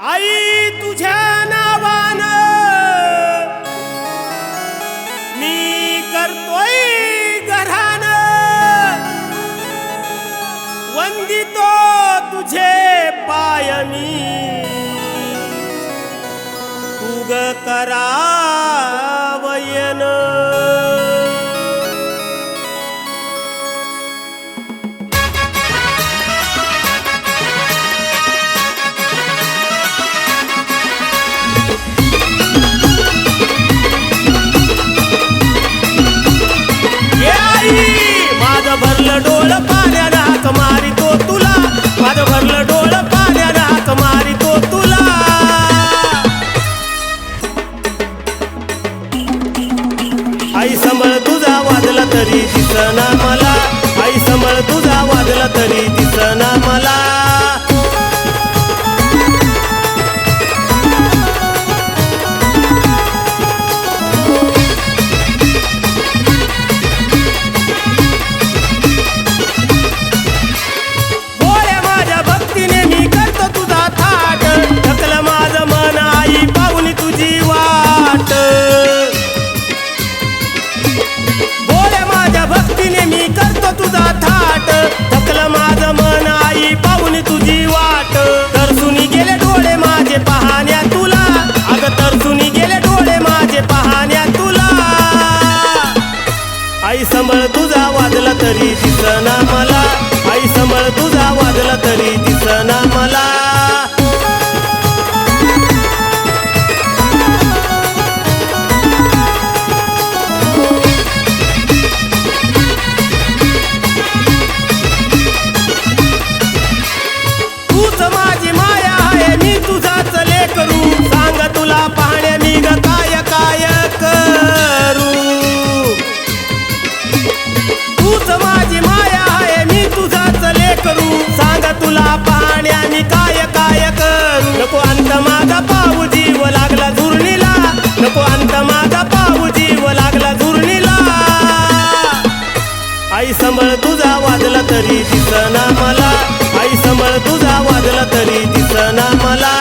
आई तुझ्या नावानं मी करतोय घरान. वंदितो तुझे पाय मी तुग करावयन. आई संभळ तुझा वाजला तरी दिसना मला. आई संभळ तुझा वाजला तरी तरी दिसना मला. आई समळ तुझा वाजला तरी. करू? तुला पाण्याने काय काय करू? नको अंत माझा पाऊ जीव लागला झुरणीला. नको अंत माझा पाऊ जीव लागला झुरणीला. आई समळ तुझा वाजला तरी दिसना मला. आई समळ तुझा वाजला तरी दिसना मला.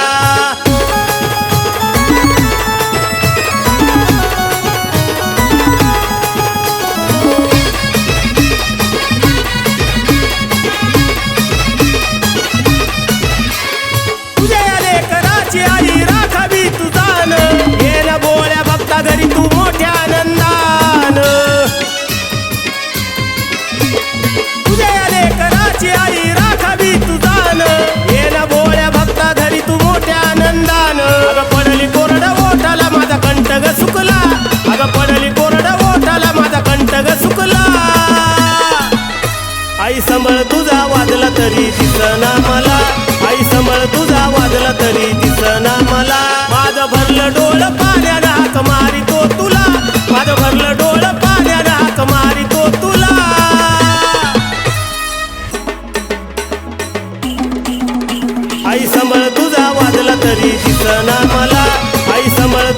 समळ तुझा वाजला तरी दिसना मला. आई समळ तुझा वाजला तरी दिसना मला. माझ भरलं डोळ पाण्याला हाक मारी तो तुला. माझ भरलं डोळ पाण्याला हाक मारी तो तुला. आई समळ तुझा वाजला तरी दिसना मला. आई समळ